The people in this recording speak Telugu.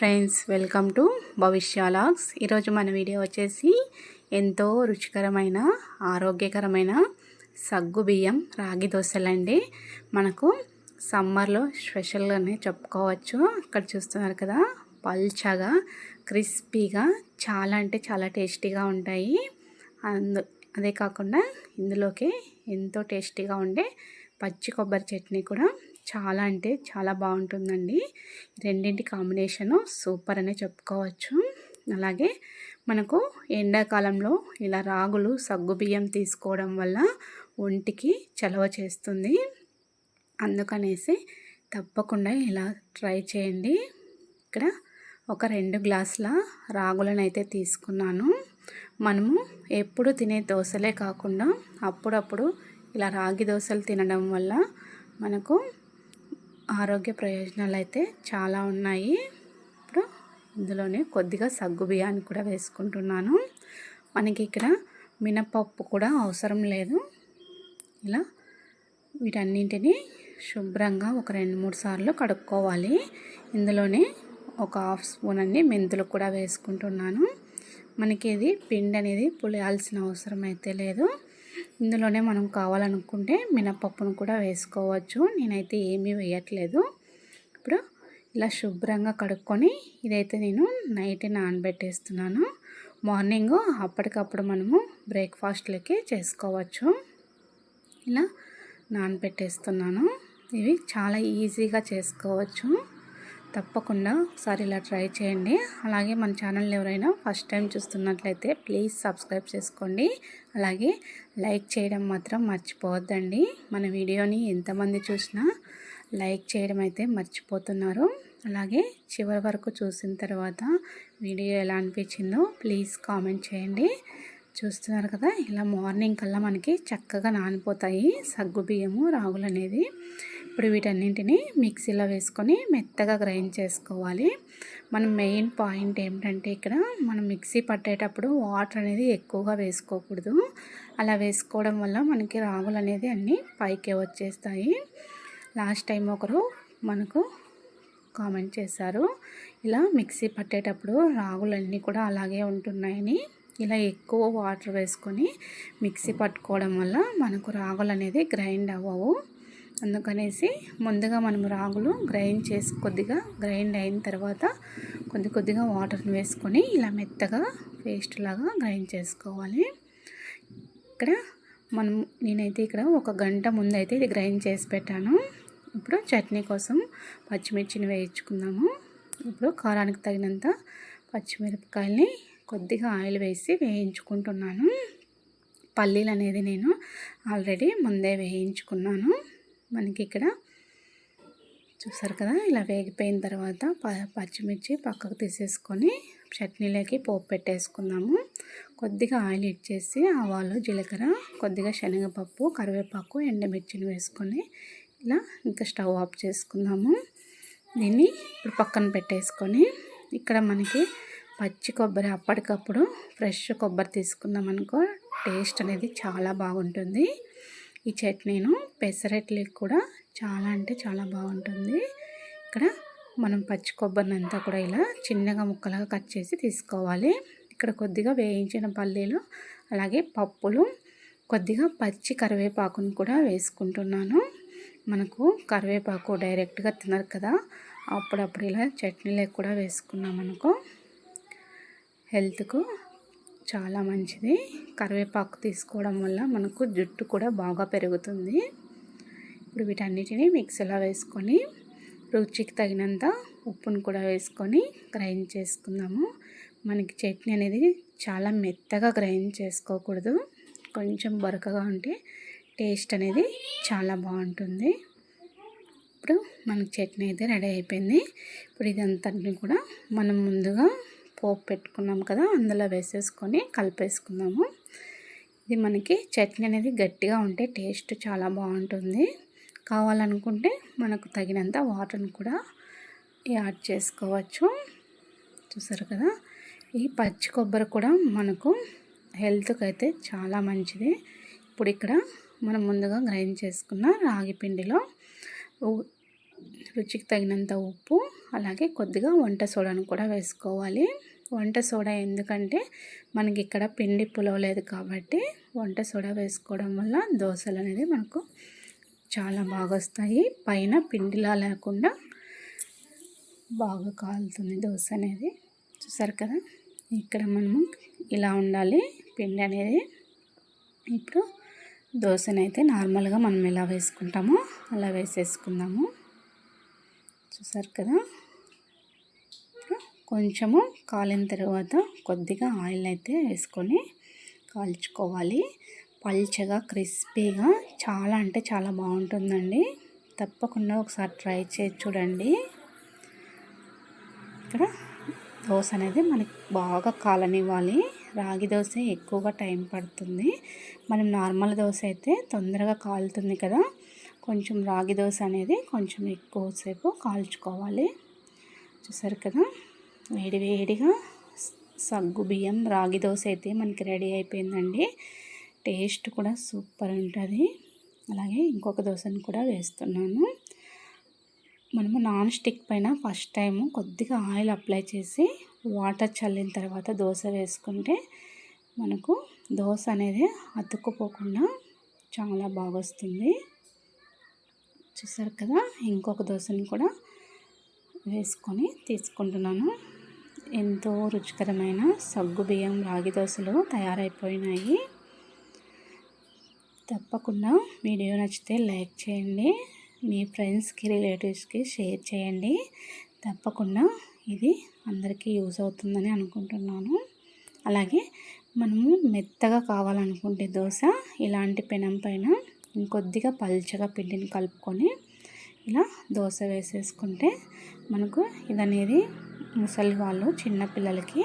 Friends welcome to Bhavishya vlogs. ఈరోజు మన వీడియో వచ్చేసి ఎంతో రుచికరమైన ఆరోగ్యకరమైన సగ్గు బియ్యం రాగి దోశలండి. మనకు సమ్మర్లో స్పెషల్గానే చెప్పుకోవచ్చు. ఇక్కడ చూస్తున్నారు కదా పల్చగా క్రిస్పీగా చాలా అంటే చాలా టేస్టీగా ఉంటాయి. అందు అదే కాకుండా ఇందులోకి ఎంతో టేస్టీగా ఉండే పచ్చి కొబ్బరి చట్నీ కూడా చాలా అంటే చాలా బాగుంటుందండి. రెండింటి కాంబినేషను సూపర్ అనే చెప్పుకోవచ్చు. అలాగే మనకు ఎండాకాలంలో ఇలా రాగులు సగ్గుబియ్యం తీసుకోవడం వల్ల ఒంటికి చలవ చేస్తుంది. అందుకనేసి తప్పకుండా ఇలా ట్రై చేయండి. ఇక్కడ ఒక రెండు గ్లాసుల రాగులను అయితే తీసుకున్నాను. మనము ఎప్పుడు తినే దోశలే కాకుండా అప్పుడప్పుడు ఇలా రాగి దోశలు తినడం వల్ల మనకు ఆరోగ్య ప్రయోజనాలు అయితే చాలా ఉన్నాయి. ఇప్పుడు ఇందులోనే కొద్దిగా సగ్గు బియ్యాన్ని కూడా వేసుకుంటున్నాను. మనకి ఇక్కడ మినపప్పు కూడా అవసరం లేదు. ఇలా వీటన్నింటినీ శుభ్రంగా ఒక రెండు మూడు సార్లు కడుక్కోవాలి. ఇందులోనే ఒక హాఫ్ స్పూన్ అన్ని మెంతులు కూడా వేసుకుంటున్నాను. మనకి ఇది పిండి అనేది పులియాల్సిన అవసరం అయితే లేదు. ఇందులోనే మనం కావాలనుకుంటే మినపప్పును కూడా వేసుకోవచ్చు. నేనైతే ఏమీ వేయట్లేదు. ఇప్పుడు ఇలా శుభ్రంగా కడుక్కొని ఇదైతే నేను నైట్ నానబెట్టేస్తున్నాను. మార్నింగ్ అప్పటికప్పుడు మనము బ్రేక్ఫాస్ట్లకి చేసుకోవచ్చు. ఇలా నానబెట్టేస్తున్నాను. ఇవి చాలా ఈజీగా చేసుకోవచ్చు. తప్పకుండా ఒకసారి ఇలా ట్రై చేయండి. అలాగే మన ఛానల్ ఎవరైనా ఫస్ట్ టైం చూస్తున్నట్లయితే ప్లీజ్ సబ్స్క్రైబ్ చేసుకోండి. అలాగే లైక్ చేయడం మాత్రం మర్చిపోవద్దండి. మన వీడియోని ఎంతమంది చూసినా లైక్ చేయడం అయితే మర్చిపోతున్నారు. అలాగే చివరి వరకు చూసిన తర్వాత వీడియో ఎలా అనిపించిందో ప్లీజ్ కామెంట్ చేయండి. చూస్తున్నారు కదా ఇలా మార్నింగ్ కల్లా మనకి చక్కగా నానిపోతాయి సగ్గు బియ్యము రాగులు అనేది. ఇప్పుడు వీటన్నింటిని మిక్సీలో వేసుకొని మెత్తగా గ్రైండ్ చేసుకోవాలి. మనం మెయిన్ పాయింట్ ఏమిటంటే ఇక్కడ మనం మిక్సీ పట్టేటప్పుడు వాటర్ అనేది ఎక్కువగా వేసుకోకూడదు. అలా వేసుకోవడం వల్ల మనకి రాగులు అనేది అన్నీ పైకే వచ్చేస్తాయి. లాస్ట్ టైం ఒకరు మనకు కామెంట్ చేశారు. ఇలా మిక్సీ పట్టేటప్పుడు రాగులన్నీ కూడా అలాగే ఉంటున్నాయని. ఇలా ఎక్కువ వాటర్ వేసుకొని మిక్సీ పట్టుకోవడం వల్ల మనకు రాగులు అనేది గ్రైండ్ అవ్వవు. అందుకనేసి ముందుగా మనం రాగులు గ్రైండ్ చేసి కొద్దిగా గ్రైండ్ అయిన తర్వాత కొద్ది కొద్దిగా వాటర్ని వేసుకొని ఇలా మెత్తగా పేస్ట్ లాగా గ్రైండ్ చేసుకోవాలి. ఇక్కడ మనం నేనైతే ఇక్కడ ఒక గంట ముందైతే ఇది గ్రైండ్ చేసి పెట్టాను. ఇప్పుడు చట్నీ కోసం పచ్చిమిర్చిని వేయించుకుందాము. ఇప్పుడు కారానికి తగినంత పచ్చిమిరపకాయల్ని కొద్దిగా ఆయిల్ వేసి వేయించుకుంటున్నాను. పల్లీలు అనేది నేను ఆల్రెడీ ముందే వేయించుకున్నాను. మనకి ఇక్కడ చూసారు కదా ఇలా వేగిపోయిన తర్వాత పచ్చిమిర్చి పక్కకు తీసేసుకొని చట్నీలోకి పోపు పెట్టేసుకుందాము. కొద్దిగా ఆయిల్ ఇచ్చేసి ఆవాలు జీలకర్ర కొద్దిగా శనగపప్పు కరివేపాకు ఎండమిర్చిని వేసుకొని ఇలా ఇంకా స్టవ్ ఆఫ్ చేసుకుందాము. దీన్ని ఇప్పుడు పక్కన పెట్టేసుకొని ఇక్కడ మనకి పచ్చి కొబ్బరి అప్పటికప్పుడు ఫ్రెష్ కొబ్బరి తీసుకున్నాం అనుకో టేస్ట్ అనేది చాలా బాగుంటుంది. ఈ చట్నీను పెసరట్లకి కూడా చాలా అంటే చాలా బాగుంటుంది. ఇక్కడ మనం పచ్చి కొబ్బరిని అంతా కూడా ఇలా చిన్నగా ముక్కలుగా కట్ చేసి తీసుకోవాలి. ఇక్కడ కొద్దిగా వేయించిన పల్లీలు అలాగే పప్పులు కొద్దిగా పచ్చి కరివేపాకును కూడా వేసుకుంటున్నాను. మనకు కరివేపాకు డైరెక్ట్గా తినరు కదా అప్పుడప్పుడు ఇలా చట్నీలకు కూడా వేసుకున్నాం అనుకో. హెల్త్కు చాలా మంచిది. కరివేపాకు తీసుకోవడం వల్ల మనకు జుట్టు కూడా బాగా పెరుగుతుంది. ఇప్పుడు వీటన్నిటిని మిక్సీలో వేసుకొని రుచికి తగినంత ఉప్పును కూడా వేసుకొని గ్రైండ్ చేసుకుందాము. మనకి చట్నీ అనేది చాలా మెత్తగా గ్రైండ్ చేసుకోకూడదు. కొంచెం బరకగా ఉంటే టేస్ట్ అనేది చాలా బాగుంటుంది. ఇప్పుడు మనకి చట్నీ అయితే రెడీ అయిపోయింది. ఇప్పుడు ఇదంతా కూడా మనం ముందుగా పోపు పెట్టుకున్నాం కదా అందులో వేసేసుకొని కలిపేసుకుందాము. ఇది మనకి చట్నీ అనేది గట్టిగా ఉంటే టేస్ట్ చాలా బాగుంటుంది. కావాలనుకుంటే మనకు తగినంత వాటర్ని కూడా యాడ్ చేసుకోవచ్చు. చూసారు కదా? ఈ పచ్చి కొబ్బరి కూడా మనకు హెల్త్కి అయితే చాలా మంచిది. ఇప్పుడు ఇక్కడ మనం ముందుగా గ్రైండ్ చేసుకున్న రాగి పిండిలో రుచికి తగినంత ఉప్పు అలాగే కొద్దిగా వంట సోడాను కూడా వేసుకోవాలి. వంట సోడా ఎందుకంటే మనకి ఇక్కడ పిండి పులవలేదు కాబట్టి వంట సోడా వేసుకోవడం వల్ల దోశలు అనేది మనకు చాలా బాగా వస్తాయి పైన పిండిలా లేకుండా బాగా కాలుతుంది దోశ అనేది. చూసారు కదా? ఇక్కడ మనము ఇలా ఉండాలి. పిండి అనేది ఇప్పుడు దోశనైతే నార్మల్గా మనం ఎలా వేసుకుంటామో అలా వేసేసుకుందాము. చూసారు కదా? కొంచెము కాలిన తర్వాత కొద్దిగా ఆయిల్ అయితే వేసుకొని కాల్చుకోవాలి. పల్చగా క్రిస్పీగా చాలా అంటే చాలా బాగుంటుందండి. తప్పకుండా ఒకసారి ట్రై చేసి చూడండి. ఇక్కడ దోశ అనేది మనకి బాగా కాలనివ్వాలి. రాగి దోశ ఎక్కువగా టైం పడుతుంది. మనం నార్మల్ దోశ అయితే తొందరగా కాలుతుంది కదా. కొంచెం రాగి దోశ అనేది కొంచెం ఎక్కువసేపు కాల్చుకోవాలి. చూసారు కదా? వేడి వేడిగా సగ్గు బియ్యం రాగి దోశ అయితే మనకి రెడీ అయిపోయిందండి. టేస్ట్ కూడా సూపర్ ఉంటుంది. అలాగే ఇంకొక దోశను కూడా వేస్తున్నాను. మనము నాన్ స్టిక్ పైన ఫస్ట్ టైం కొద్దిగా ఆయిల్ అప్లై చేసి వాటర్ చల్లిన తర్వాత దోశ వేసుకుంటే మనకు దోశ అనేది అతుక్కుపోకుండా చాలా బాగా వస్తుంది చూసారు కదా ఇంకొక దోశని కూడా వేసుకొని తీసుకుంటున్నాను. ఎంతో రుచికరమైన సగ్గు బియ్యం రాగి దోశలు తయారైపోయినాయి. తప్పకుండా వీడియో నచ్చితే లైక్ చేయండి మీ ఫ్రెండ్స్కి రిలేటివ్స్కి షేర్ చేయండి. తప్పకుండా ఇది అందరికీ యూజ్ అవుతుందని అనుకుంటున్నాను. అలాగే మనము మెత్తగా కావాలనుకుంటే దోశ ఇలాంటి పెనం పైన ఇంకొద్దిగా పల్చగా పిండిని కలుపుకొని ఇలా దోశ వేసేసుకుంటే మనకు ఇదనేది ముసలి వాళ్ళు చిన్నపిల్లలకి